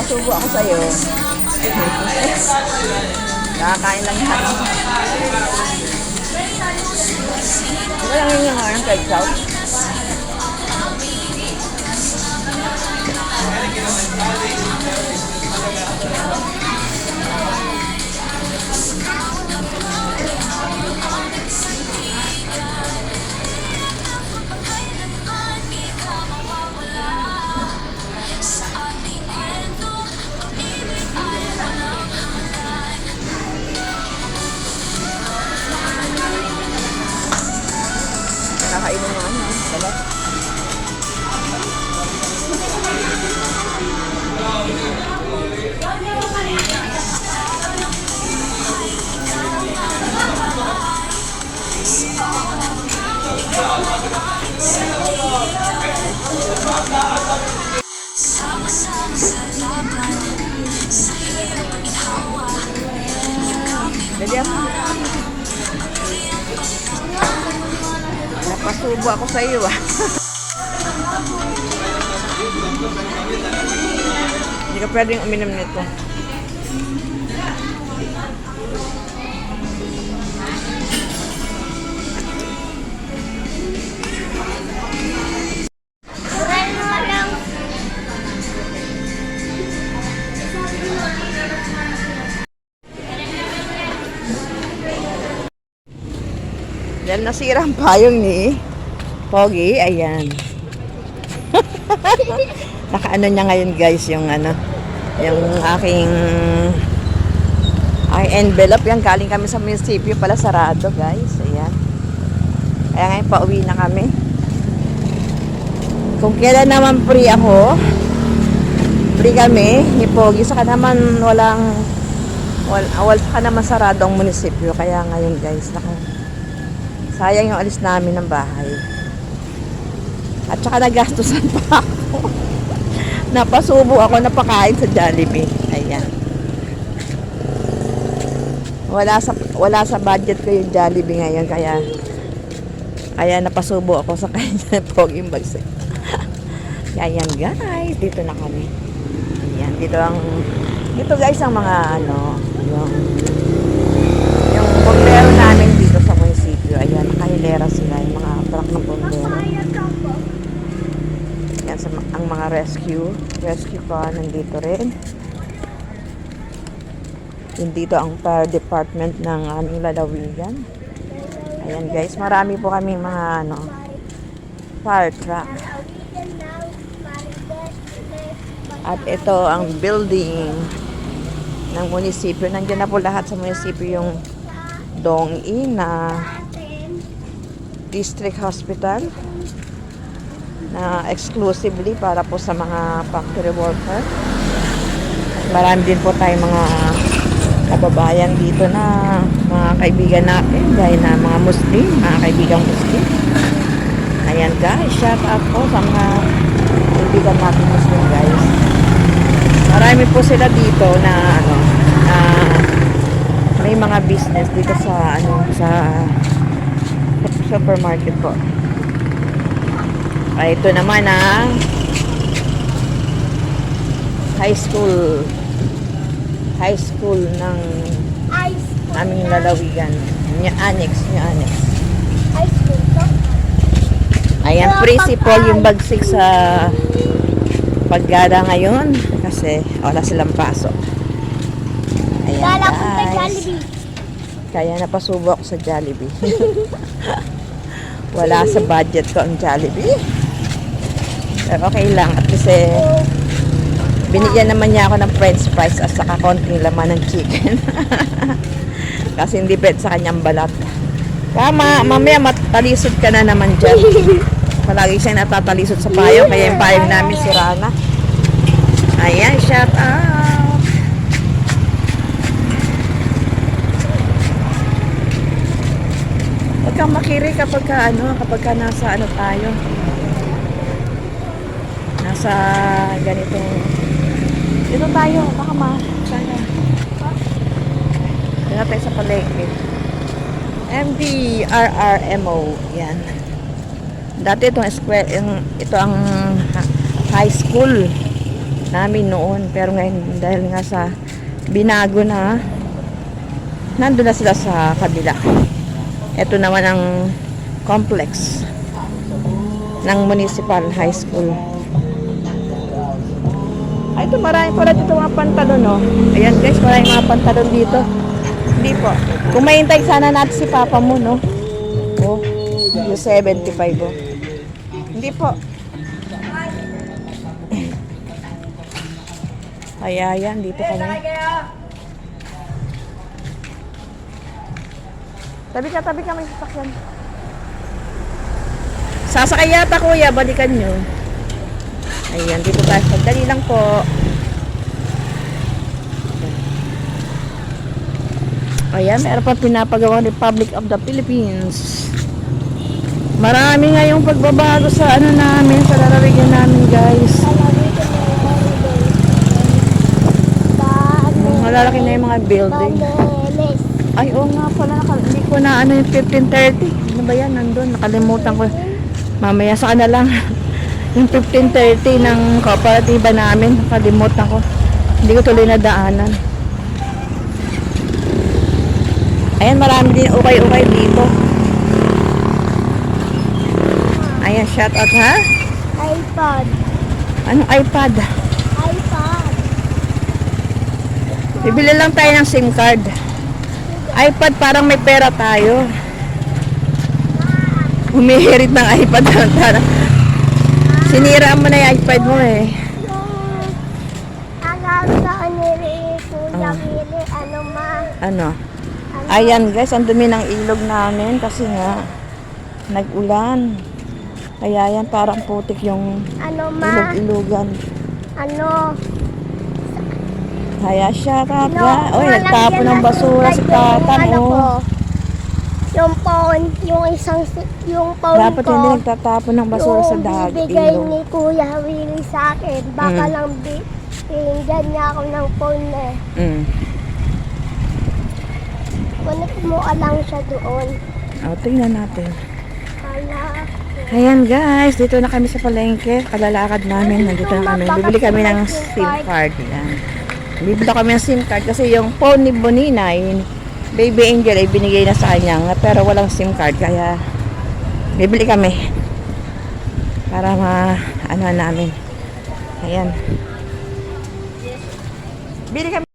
Napasubo ako sa'yo. Nakakain lang yan. Wala nga nga ng kay Chow. Nakakain Dali ako. Napasubo ako sa iyo ah. Hindi ka pwedeng. Dahil nasira ang payong ni Pogi, ayan. Nakaano niya ngayon guys yung ano, yung aking ay envelope. Yan galing kami sa munisipyo pala sarado guys. Ayan. Kaya ngayon pauwi na kami. Kung kailan naman free ako free kami ni Pogi. Saka naman walang wal, wal saka naman sarado ang munisipyo. Kaya ngayon guys naka, sayang yung alis namin ng bahay. At saka nagastusan pa ako. Napasubo ako napakain sa Jollibee. Ayan. Wala sa wala sa budget ko yung Jollibee ngayon kaya kaya napasubo ako sa kanya poging bagsak. Kaya yan guys dito na kami. Ayan dito ang dito guys ang mga ano yung bombero namin dito sa munisipyo ayan nakahilera sila yung mga truck ng bombero yan sa, ang mga rescue rescue car nandito rin yun dito ang fire department ng aming lalawigan. Ayan guys, marami po kami mga ano, fire truck. At ito ang building ng munisipyo. Nandiyan na po lahat sa munisipyo yung Dong-i na district hospital na exclusively para po sa mga factory worker. Marami din po tayong mga kababayan dito na mga kaibigan natin dahil na mga Muslim, mga kaibigan Muslim. Ayan guys, shout out po sa mga kaibigan natin Muslim guys. Marami po sila dito na ano, na may mga business dito sa ano sa supermarket po. Ay, ito naman ang high school high school ng Ice aming lalawigan. Nya annex, nya annex. Cream to? Ayan, principal yung bagsik sa paggada ngayon kasi wala silang pasok. Ayan, Kala ko sa guys. Jollibee. Kaya napasubo ako sa Jollibee. wala sa budget ko ang Jollibee. Pero okay lang at kasi binigyan naman niya ako ng french fries at saka konting laman ng chicken. kasi hindi pwede sa kanyang balat. Tama, mamaya matalisod ka na naman dyan. Palagi siyang natatalisod sa payo, kaya yung payong namin sira na. Ayan, shout out! Huwag kang makiri kapag ka, ano, kapag ka nasa ano tayo. Nasa ganitong dito tayo, baka ma sana. Dito tayo sa palengke. MDRRMO, yan. Dati itong square, ito ang high school namin noon. Pero ngayon, dahil nga sa binago na, nandun na sila sa kabila. Ito naman ang complex ng municipal high school. Ay, ito marami pala dito mga pantalon, no? Ayan guys, marami mga pantalon dito. Hindi po. Kung mahintay sana natin si papa mo, no? Oh, yung 75, oh. Hindi po. Kaya yan, dito kami. Tabi ka, tabi ka, may sasakyan. Sasakay yata kuya, balikan nyo. Ayan, dito tayo. Sandali lang po. Ayan, meron pa pinapagawang Republic of the Philippines. Marami ngayong pagbabago sa ano namin, sa lalawigan namin guys. Malalaki na yung mga building. Ay, oo nga pala. Hindi ko na ano yung 1530. Ano ba yan? Nandun. Nakalimutan ko. Mamaya sa na lang. yung 1530 ng kooperatiba namin. Nakalimutan ko. Hindi ko tuloy na Ayan, marami din ukay-ukay dito. Ayan, shout out ha? iPod. Anong iPad? iPod. Bibili lang tayo ng SIM card. iPad parang may pera tayo. Humihirit ng iPad. Sinira mo na yung iPad mo eh. Alam sa kanili, Kuya ano ma? Ano? Ano? Ayan guys, ang dumi ng ilog namin kasi nga nag-ulan. Kaya yan parang putik yung Ano ma? ilog-ilogan. Ano? Kaya siya ka No, ba? Oy, walang nagtapon ng basura si yung Tatan ano oh. Yung phone, yung isang, yung phone Dapat ko. hindi nagtatapon ng basura sa yung dag bibigay ilog. ni Kuya Willie sa akin. Baka Mm. lang bi- binigyan niya ako ng phone eh. Mm. Kunik mo lang siya doon. O, tingnan natin. Kala Ayan guys, dito na kami sa palengke. Kalalakad namin, nandito na kami. Bibili kami ng SIM card. Yan. Bibili kami ng SIM card kasi yung phone ni Bonina, yung Baby Angel ay binigay na sa kanya pero walang SIM card kaya bibili kami para ma ano namin. Ayan. Bili kami